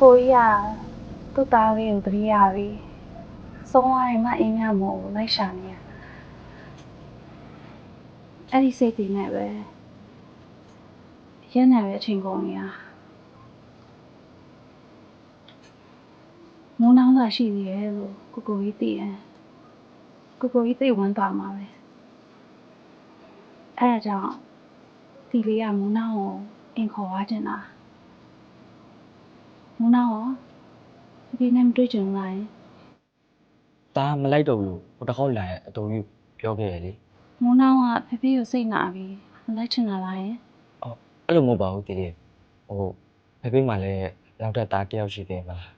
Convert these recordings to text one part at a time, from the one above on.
ကိုကြီးကသူ့သားလေးကိုတတိယပြီဆုံးသွားရင်မအင်းမြမို့လိုက်ရှာနေရအဲ့ဒီစိတ်တွေနဲ့ပဲရင်းနေပဲအချိန်ကုန်နေတာမုန်းနောင်သာရှိသေးရဲ့လို့ကိုကိုကြီးသိရင်ကိုကိုကြီးသိဝမ်းသွားမှာပဲအဲ့ဒါကြောင့်ဒီလေးကမုန်းနောင်ကိုအင်ခေါ်သွားချင်တာ မုန်းနောင်ရောဒီနေ့မတွေ့ကြုံလာရင်ဒါမလိုက်တော့ဘူးဟိုတစ်ခေါက်လာရင်အတော်ကြီးပြောခဲ့ရလေမုန်းနောင်ကဖေဖေကိုစိတ်နာပြီးမလိုက်ချင်တာလားယင်အဲ့လိုမဟုတ်ပါဘူးတည်တည်ဟိုဖေဖေမှလည်းနောက်ထပ်သားတစ်ယောက်ရှိသေးမလားဒါ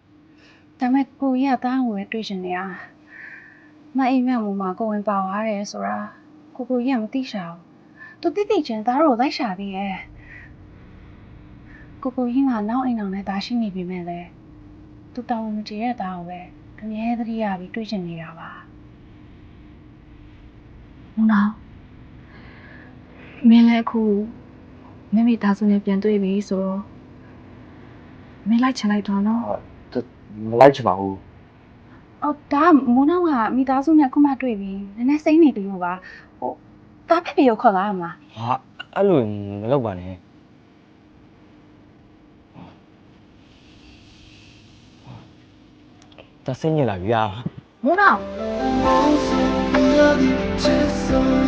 ပေမဲ့ကိုကြီးကတားကိုပဲတွေ့ချင်နေတာမအိမ်မြတ်မူမှာကိုဝင်ပါသွားတယ်ဆိုတာကိုကိုကြီးကမသိရှာဘူးသူတိတိကျန်သားတို့လိုက်ရှာသေးရဲ့ ကိုကိုကြီးကနောက်အိမ်အောင်နဲ့တားရှိနေပြီမဲ့လေသူတောင်းမကြည့်တဲ့သားကိုပဲအမြဲတမ်းရပြီးတွေ့ချင်နေတာပါမနာမင်းလည်းအခုမိမိသားစုနဲ့ပြန်တွေ့ပြီဆိုတော့မင်းလိုက်ချင်လိုက်တော့နော်မလိုက်ချင်ပါဘူးအော်ဒါမိုးနောက်ကမိသားစုနဲ့ခုမှတွေ့ပြီးနည်းနည်းစိမ့်နေတယ်လို့ပါဟိုတားဖက်ပြေကိုခေါ်လာရမလားဟာအဲ့လိုမလုပ်ပါနဲ့ ဒါစိတ်ညစ်လာပြီอ่ะ မိုးနောက် 心